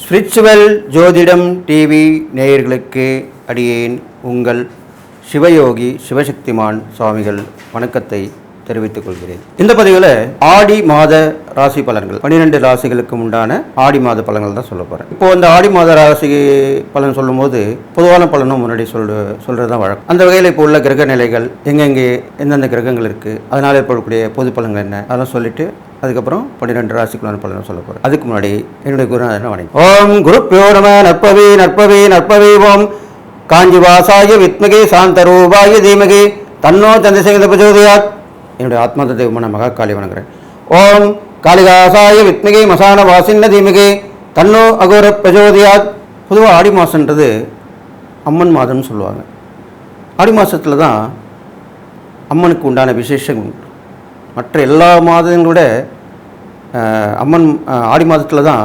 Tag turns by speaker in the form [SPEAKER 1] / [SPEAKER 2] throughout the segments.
[SPEAKER 1] Spiritual ஜோதிடம் TV நேயர்களுக்கு அடியேன் உங்கள் சிவயோகி சிவசக்திமான் சுவாமிகள். வணக்கத்தை தெரிவித்துக் கொள்கிறேன். இந்த பதிவில் ஆடி மாத ராசி பலன்கள் பன்னிரெண்டு ராசிகளுக்கு உண்டான ஆடி மாத பலன்கள் தான் சொல்ல போகிறேன் இப்போ இந்த ஆடி மாத ராசி பலன் சொல்லும்போது பொதுவான பலனும் முன்னாடி சொல்ற சொல்கிறது தான் வழக்கம். அந்த வகையில் இப்போ உள்ள கிரக நிலைகள் எங்கெங்கே எந்தெந்த கிரகங்கள் இருக்குது அதனால் ஏற்படக்கூடிய பொது பலன்கள் என்ன அதெல்லாம் சொல்லிட்டு அதுக்கப்புறம் பன்னிரெண்டு ராசிக்குள்ளான பலனை சொல்ல போகிறேன் அதுக்கு முன்னாடி என்னுடைய குருநாதன் வணக்கம் ஓம் குரு பியோரம நற்பவி நற்பவி நற்பவி ஓம். காஞ்சி வாசாய வித்மகே சாந்தரூபாய தீமகே. தன்னோ சந்திரசேகர பிரஜோதயாத் என்னுடைய ஆத்மாத தெய்வமான மகா காளி வணங்குறேன் ஓம் காளிதாசாய வித்மிகை மசான வாசின்ன தீமிகை தன்னோ அகோர பிரஜோதியாத். பொதுவாக ஆடி மாதன்றது அம்மன் மாதம்னு சொல்லுவாங்க. ஆடி மாதத்தில் தான் அம்மனுக்கு உண்டான விசேஷம் உண்டு. மற்ற எல்லா மாதங்களோட அம்மன் ஆடி மாதத்தில் தான்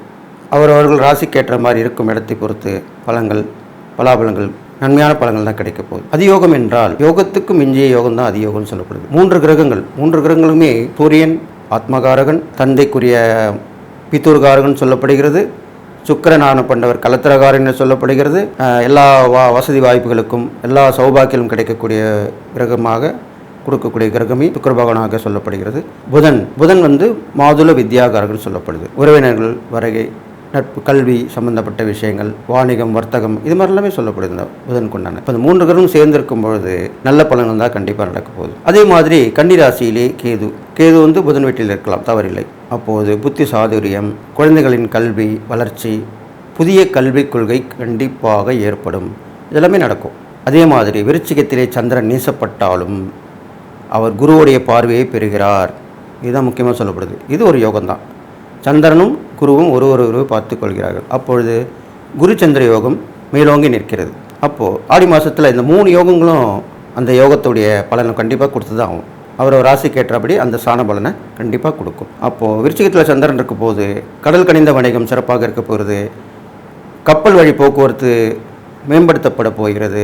[SPEAKER 1] அவரவர்கள் ராசிக்கேற்ற மாதிரி இருக்கும் இடத்தை பொறுத்து பழங்கள் பலாபலங்கள் நன்மையான பலங்கள் தான் கிடைக்க போகுது. அதியோகம் என்றால் யோகத்துக்கு மிஞ்சிய யோகம் தான் அதியோகம்னு சொல்லப்படுது. மூன்று கிரகங்கள் மூன்று கிரகங்களுமே சூரியன் ஆத்மகாரகன் தந்தைக்குரிய பித்தூர்காரகன் சொல்லப்படுகிறது சுக்கரனான பண்டவர் கலத்திரகாரன் சொல்லப்படுகிறது. எல்லா வா வசதி வாய்ப்புகளுக்கும் எல்லா சௌபாக்கியிலும் கிடைக்கக்கூடிய கிரகமாக கொடுக்கக்கூடிய கிரகமே சுக்கிர பகவானாக சொல்லப்படுகிறது. புதன் புதன் வந்து மாதுள வித்யாகாரகன் சொல்லப்படுது. உறவினர்கள் வருகை நட்பு கல்வி சம்பந்தப்பட்ட விஷயங்கள் வாணிகம் வர்த்தகம் இது மாதிரி எல்லாமே சொல்லப்படுது இந்த புதன் கொண்டான இப்போ இந்த மூன்று கிரகம் சேர்ந்திருக்கும் பொழுது நல்ல பலன்கள் தான் கண்டிப்பாக நடக்க போகுது. அதே மாதிரி கன்னிராசியிலே கேது. கேது வந்து புதன் வீட்டில் இருக்கலாம் தவறில்லை. அப்போது புத்தி சாதுரியம் குழந்தைகளின் கல்வி வளர்ச்சி புதிய கல்விக் கொள்கை கண்டிப்பாக ஏற்படும். இதெல்லாமே நடக்கும். அதே மாதிரி விருச்சிகத்திலே சந்திரன் நீசப்பட்டாலும் அவர் குருவுடைய பார்வையை பெறுகிறார். இதுதான் முக்கியமாக சொல்லப்படுது. இது ஒரு யோகம்தான். சந்திரனும் குருவும் ஒரு ஒருவரை பார்த்து கொள்கிறார்கள் அப்பொழுது குரு சந்திர யோகம் மேலோங்கி நிற்கிறது. அப்போது ஆடி மாதத்தில் இந்த மூணு யோகங்களும் அந்த யோகத்துடைய பலனை கண்டிப்பாக கொடுத்து தான் ஆகும் அவர் ராசிக்கு ஏற்றபடி அந்த சாண பலனை கண்டிப்பாக கொடுக்கும். அப்போது விருச்சிகத்தில் சந்திரன் இருக்க போது கடல் கனிந்த வணிகம் சிறப்பாக இருக்க போகிறது. கப்பல் வழி போக்குவரத்து மேம்படுத்தப்பட போகிறது.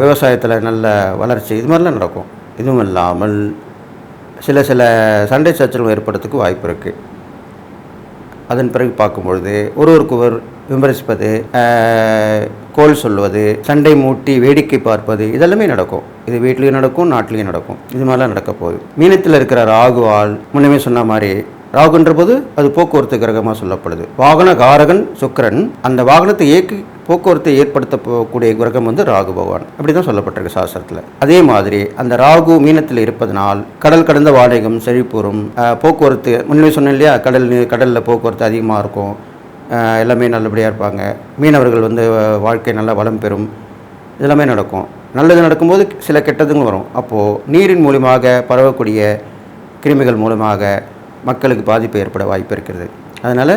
[SPEAKER 1] விவசாயத்தில் நல்ல வளர்ச்சி இது மாதிரிலாம் நடக்கும். இதுவும் இல்லாமல் சில சில சண்டை சச்சரவு ஏற்படுறதுக்கு வாய்ப்பு இருக்குது அதன் பிறகு பார்க்கும்பொழுது ஒருவருக்கொருவர் விமர்சிப்பது கோல் சொல்வது சண்டை மூட்டி வேடிக்கை பார்ப்பது இதெல்லாமே நடக்கும். இது வீட்லேயும் நடக்கும் நாட்டிலையும் நடக்கும். இது மாதிரிலாம் நடக்க போகுது மீனத்தில் இருக்கிற ராகுவால் முன்னமே சொன்ன மாதிரி ராகுன்ற போது அது போக்குவரத்து கிரகமாக சொல்லப்படுது. வாகன காரகன் சுக்கிரன் அந்த வாகனத்தை இயக்கி போக்குவரத்தை ஏற்படுத்தக்கூடிய கிரகம் வந்து ராகு பகவான். அப்படி தான் சொல்லப்பட்டிருக்கு சாஸ்திரத்தில். அதே மாதிரி அந்த ராகு மீனத்தில் இருப்பதனால் கடல் கடந்த வாடகம் செழிப்புறும் போக்குவரத்து முன்னே சொன்னேன் இல்லையா கடல் கடலில் போக்குவரத்து அதிகமாக இருக்கும் எல்லாமே நல்லபடியாக இருப்பாங்க. மீனவர்கள் வந்து வாழ்க்கை நல்லா வளம் பெறும். இதெல்லாமே நடக்கும். நல்லது நடக்கும்போது சில கெட்டதுங்களும் வரும். அப்போது நீரின் மூலியமாக பரவக்கூடிய கிருமிகள் மூலமாக மக்களுக்கு பாதிப்பு ஏற்பட வாய்ப்பு இருக்கிறது. அதனால்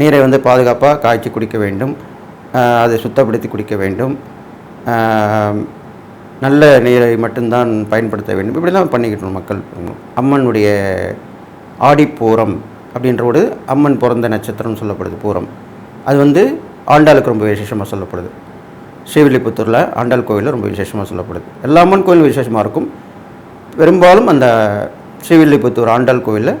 [SPEAKER 1] நீரை வந்து பாதுகாப்பாக காய்ச்சி குடிக்க வேண்டும். அதை சுத்தப்படுத்தி குடிக்க வேண்டும். நல்ல நீரை மட்டும்தான் பயன்படுத்த வேண்டும். இப்படிலாம் பண்ணிக்கிட்டோம் மக்கள். அம்மனுடைய ஆடிப்பூரம் அப்படின்ற ஒரு அம்மன் பிறந்த நட்சத்திரம்னு சொல்லப்படுது பூரம். அது வந்து ஆண்டாளுக்கு ரொம்ப விசேஷமாக சொல்லப்படுது. ஸ்ரீவில்லிபுத்தூரில் ஆண்டாள் கோவிலில் ரொம்ப விசேஷமாக சொல்லப்படுது. எல்லா அம்மன் கோயிலும் விசேஷமாக இருக்கும். பெரும்பாலும் அந்த ஸ்ரீவில்லிபுத்தூர் ஆண்டாள் கோவிலில்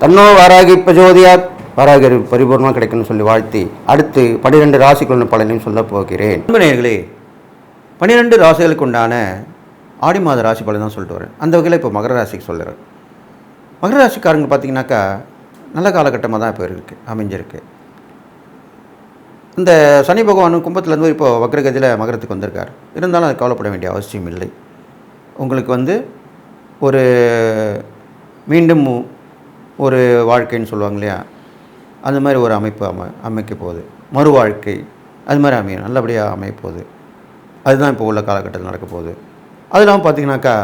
[SPEAKER 1] தன்னோ வாராகி பிரஜோதியாத் வாராகி பரிபூர்ணமாக கிடைக்கும்னு சொல்லி வாழ்த்தி அடுத்து பன்னிரெண்டு ராசிக்குள்ள பலனையும் சொல்ல போகிறேன். நேயர்களே பன்னிரெண்டு ராசிகளுக்கு உண்டான ஆடி மாத ராசி பலன் தான் சொல்லிட்டு வரேன். அந்த வகையில் இப்போ மகர ராசிக்கு சொல்லுறேன். மகர ராசிக்காரங்க பார்த்தீங்கன்னாக்கா நல்ல காலகட்டமாக தான் இப்போ இருக்குது அமைஞ்சிருக்கு. இந்த சனி பகவான் கும்பத்துலேருந்து இப்போது வக்ரகதியில் மகரத்துக்கு வந்திருக்கார். இருந்தாலும் அது கவலைப்பட வேண்டிய அவசியம் இல்லை. உங்களுக்கு வந்து ஒரு மீண்டும் ஒரு வாழ்க்கைன்னு சொல்லுவாங்க இல்லையா? அந்த மாதிரி ஒரு அமைப்பு அமை அமைக்க போகுது. மறு வாழ்க்கை அது மாதிரி அமையும். நல்லபடியாக அமைப்போகுது அதுதான் இப்போ உள்ள காலகட்டத்தில் நடக்க போகுது. அது இல்லாமல் பார்த்தீங்கன்னாக்கா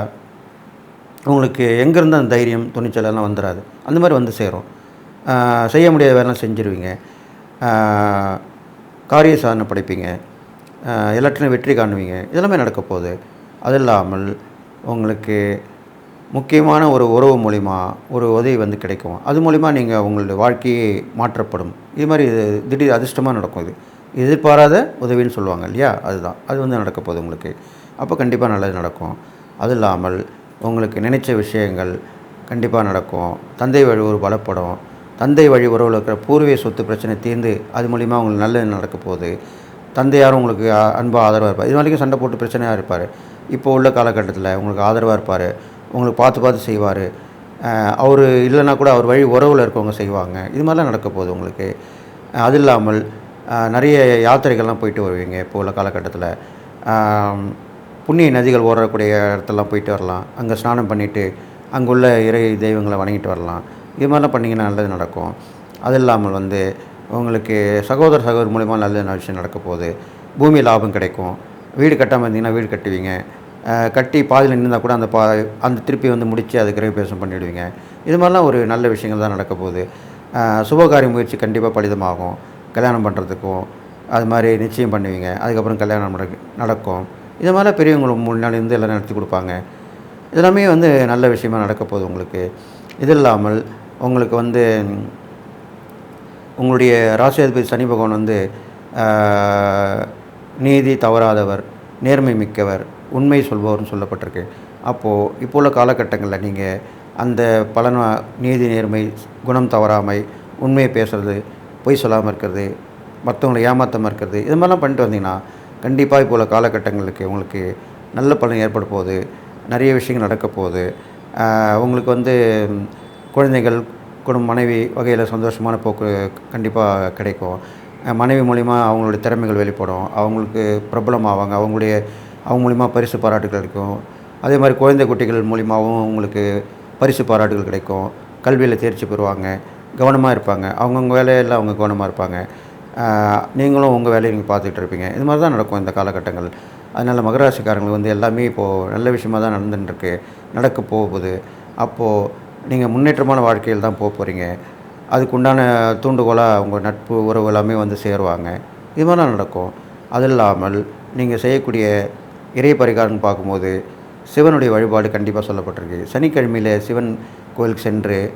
[SPEAKER 1] உங்களுக்கு எங்கேருந்து அந்த தைரியம் துணிச்சல் எல்லாம் வந்துடாது அந்த மாதிரி வந்து சேரும். செய்ய முடியாத வேலைலாம் செஞ்சுருவீங்க. காரிய சாதனை படைப்பீங்க. எல்லாத்திலையும் வெற்றி காணுவீங்க. இதெல்லாமே நடக்க போகுது. அது இல்லாமல் உங்களுக்கு முக்கியமான ஒரு உறவு மூலிமா ஒரு உதவி வந்து கிடைக்கும். அது மூலிமா நீங்கள் உங்களுடைய வாழ்க்கையே மாற்றப்படும். இது மாதிரி இது திடீர் அதிர்ஷ்டமாக நடக்கும் இது. எதிர்பாராத உதவின்னு சொல்லுவாங்க இல்லையா? அதுதான். அது வந்து நடக்க போகுது உங்களுக்கு. அப்போ கண்டிப்பாக நல்லது நடக்கும். அது இல்லாமல் உங்களுக்கு நினைச்ச விஷயங்கள் கண்டிப்பாக நடக்கும். தந்தை வழி ஒரு பலப்படும். தந்தை வழி உறவில் இருக்கிற பூர்வீக சொத்து பிரச்சனை தீர்ந்து அது மூலிமா உங்களுக்கு நல்லது நடக்க போகுது. தந்தையாரும் உங்களுக்கு அன்பாக ஆதரவாக இருப்பார். இது வரைக்கும் சண்டை போட்டு பிரச்சனையாக இருப்பார். இப்போ உள்ள காலகட்டத்தில் உங்களுக்கு ஆதரவாக இருப்பார். உங்களுக்கு பார்த்து பார்த்து செய்வார். அவர் இல்லைன்னா கூட அவர் வழி உறவில் இருக்கவங்க செய்வாங்க. இது மாதிரிலாம் நடக்க போகுது உங்களுக்கு. அது இல்லாமல் நிறைய யாத்திரைகள்லாம் போயிட்டு வருவீங்க இப்போ உள்ள காலகட்டத்தில். புண்ணிய நதிகள் ஓடக்கூடிய இடத்துலலாம் போயிட்டு வரலாம். அங்கே ஸ்நானம் பண்ணிவிட்டு அங்குள்ள இறை தெய்வங்களை வணங்கிட்டு வரலாம். இது மாதிரிலாம் பண்ணிங்கன்னா நல்லது நடக்கும். அது இல்லாமல் வந்து உங்களுக்கு சகோதர சகோதரி மூலிமா நல்ல விஷயம் நடக்க போகுது. பூமி லாபம் கிடைக்கும். வீடு கட்டாமல் இருந்தீங்கன்னா வீடு கட்டுவீங்க. கட்டி பாதியில் நின்றால் கூட அந்த பா அந்த திருப்பி வந்து முடித்து அது கிரகப்பேசம் பண்ணிவிடுவீங்க இது மாதிரிலாம் ஒரு நல்ல விஷயங்கள் தான் நடக்க போகுது. சுபகாரிய முயற்சி கண்டிப்பாக பலிதமாகும். கல்யாணம் பண்ணுறதுக்கும் அது மாதிரி நிச்சயம் பண்ணுவீங்க. அதுக்கப்புறம் கல்யாணம் நடக்கும். இது மாதிரிலாம் பெரியவங்களுக்கு முன்னாடி இருந்து எல்லாம் நடத்தி கொடுப்பாங்க. இதெல்லாமே வந்து நல்ல விஷயமா நடக்க போகுது உங்களுக்கு. இது இல்லாமல் உங்களுக்கு வந்து உங்களுடைய ராசியாதிபதி சனி பகவான் வந்து நீதி தவறாதவர் நேர்மை மிக்கவர் உண்மை சொல்பவர்னு சொல்லப்பட்டிருக்கு. அப்போது இப்போ உள்ள காலகட்டங்களில் நீங்கள் அந்த பலன நீதி நேர்மை குணம் தவறாமை உண்மையை பேசுகிறது பொய் சொல்லாமல் இருக்கிறது மற்றவங்களை ஏமாத்தாமல் இருக்கிறது இது மாதிரிலாம் பண்ணிட்டு வந்தீங்கன்னா கண்டிப்பாக இப்போ உள்ள காலகட்டங்களுக்கு உங்களுக்கு நல்ல பலன் ஏற்பட போகுது நிறைய விஷயங்கள் நடக்க போகுது. உங்களுக்கு வந்து குழந்தைகள் குடும்ப மனைவி வகையில் சந்தோஷமான போக்கு கண்டிப்பாக கிடைக்கும். மனைவி மூலிமா அவங்களுடைய திறமைகள் வெளிப்படும். அவங்களுக்கு பிரபலமாவாங்க. அவங்களுடைய அவங்க மூலிமா பரிசு பாராட்டுகள் கிடைக்கும். அதே மாதிரி குழந்தை குட்டிகள் மூலிமாவும் உங்களுக்கு பரிசு பாராட்டுகள் கிடைக்கும். கல்வியில் தேர்ச்சி பெறுவாங்க. கவனமாக இருப்பாங்க. அவங்கவுங்க வேலையில் அவங்க கவனமாக இருப்பாங்க. நீங்களும் உங்கள் வேலையை நீங்கள் பார்த்துக்கிட்டு இருப்பீங்க. இது மாதிரி தான் நடக்கும் இந்த காலகட்டங்கள். அதனால் மகராசிக்காரங்களுக்கு வந்து எல்லாமே இப்போது நல்ல விஷயமாக தான் நடந்துட்டுருக்கு. நடக்க போகுது. அப்போது நீங்கள் முன்னேற்றமான வாழ்க்கையில் தான் போக போகிறீங்க அதுக்குண்டான தூண்டுகோலாக உங்கள் நட்பு உறவு எல்லாமே வந்து சேருவாங்க. இது மாதிரிலாம் நடக்கும். அது இல்லாமல் நீங்கள் செய்யக்கூடிய இறை பரிகாரம்னு பார்க்கும்போது சிவனுடைய வழிபாடு கண்டிப்பாக சொல்லப்பட்டிருக்கு. சனிக்கிழமையில் சிவன் கோயிலுக்கு சென்று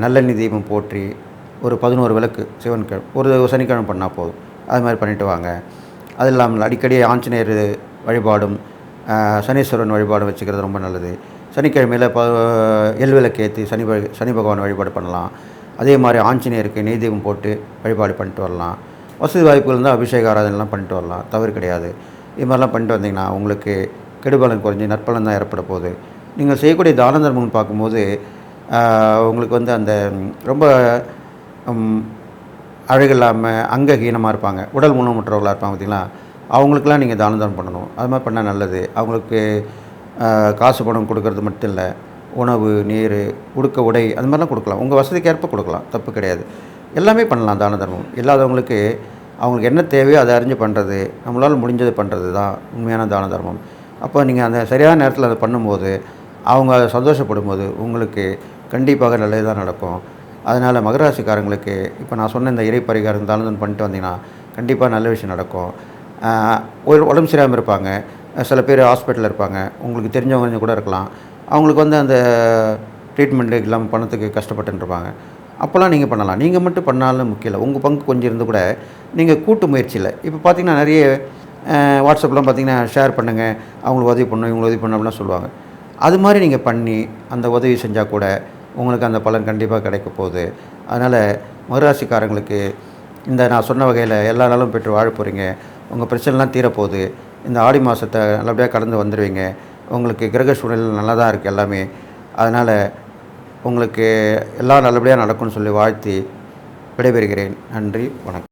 [SPEAKER 1] நல்லெண்ணி தீபம் போற்றி ஒரு பதினோரு விளக்கு சிவன் கிழ- ஒரு சனிக்கிழமை பண்ணால் போதும். அது மாதிரி பண்ணிட்டு வாங்க. அது இல்லாமல் அடிக்கடி ஆஞ்சநேயர் வழிபாடும் சனீஸ்வரன் வழிபாடும் வச்சுக்கிறது ரொம்ப நல்லது. சனிக்கிழமையில் ப எல் விளக்கு ஏற்றி சனி சனி பகவான் வழிபாடு பண்ணலாம். அதே மாதிரி ஆஞ்சநேயருக்கு நெய் தீபம் போட்டு வழிபாடு பண்ணிட்டு வரலாம். வசதி வாய்ப்புகள் இருந்தால் அபிஷேக ஆராதனைலாம் பண்ணிட்டு வரலாம். தவறு கிடையாது. இது மாதிரிலாம் பண்ணிட்டு வந்தீங்கன்னா உங்களுக்கு கெடுபலன் குறைஞ்சி நற்பலன் தான் ஏற்பட போகுது. நீங்கள் செய்யக்கூடிய தான தர்மம்னு பார்க்கும்போது உங்களுக்கு வந்து அந்த ரொம்ப அழகு இல்லாமல் அங்கஹீனமாக இருப்பாங்க. உடல் ஊனமுற்றவர்களாக இருப்பாங்க பார்த்தீங்களா? அவங்களுக்கெல்லாம் நீங்கள் தான தர்மம் பண்ணணும். அது மாதிரி பண்ணால் நல்லது. அவங்களுக்கு காசு பணம் கொடுக்கறது மட்டும் இல்லை. உணவு நீர் உடுக்க உடை அது மாதிரிலாம் கொடுக்கலாம். உங்கள் வசதிக்கேற்ப கொடுக்கலாம். தப்பு கிடையாது. எல்லாமே பண்ணலாம் தான தர்மம். இல்லாதவங்களுக்கு அவங்களுக்கு என்ன தேவையோ அதை அறிஞ்சு பண்ணுறது நம்மளால் முடிஞ்சதை பண்ணுறது தான் உண்மையான தான தர்மம். அப்போ நீங்கள் அந்த சரியான நேரத்தில் அதை பண்ணும்போது அவங்க சந்தோஷப்படும் போது உங்களுக்கு கண்டிப்பாக நல்லது தான் நடக்கும். அதனால் மகராசிக்காரங்களுக்கு இப்போ நான் சொன்ன இந்த இறை பரிகாரம் தானதன் பண்ணிட்டு வந்தீங்கன்னா கண்டிப்பாக நல்ல விஷயம் நடக்கும். ஒரு உடம்பு சரியாமல் இருப்பாங்க. சில பேர் ஹாஸ்பிட்டலில் இருப்பாங்க. உங்களுக்கு தெரிஞ்சவங்க கூட இருக்கலாம். அவங்களுக்கு வந்து அந்த ட்ரீட்மெண்ட்டு இல்லாமல் பணத்துக்கு கஷ்டப்பட்டுன்னு இருப்பாங்க. அப்போல்லாம் நீங்கள் பண்ணலாம். நீங்கள் மட்டும் பண்ணாலும் முக்கியம் இல்லை. உங்கள் பங்கு கொஞ்சம் இருந்து கூட நீங்கள் கூட்டு முயற்சியில் இப்போ பார்த்தீங்கன்னா நிறைய வாட்ஸ்அப்லாம் பார்த்தீங்கன்னா ஷேர் பண்ணுங்கள் அவங்களுக்கு உதவி பண்ணும் இவங்களுக்கு உதவி பண்ண அப்படிலாம் சொல்லுவாங்க. அது மாதிரி நீங்கள் பண்ணி அந்த உதவி செஞ்சால் கூட உங்களுக்கு அந்த பலன் கண்டிப்பாக கிடைக்க போகுது. அதனால் மறுராசிக்காரங்களுக்கு இந்த நான் சொன்ன வகையில் எல்லா நாளும் பெற்று வாழ போகிறீங்க உங்கள் பிரச்சனைலாம் தீரப்போகுது. இந்த ஆடி மாதத்தை நல்லபடியாக கடந்து வந்துடுவீங்க உங்களுக்கு கிரக சூழ்நிலை நல்லா தான் இருக்குது எல்லாமே. அதனால் உங்களுக்கு எல்லாம் நல்லபடியாக நடக்கும்னு சொல்லி வாழ்த்தி விடைபெறுகிறேன். நன்றி வணக்கம்.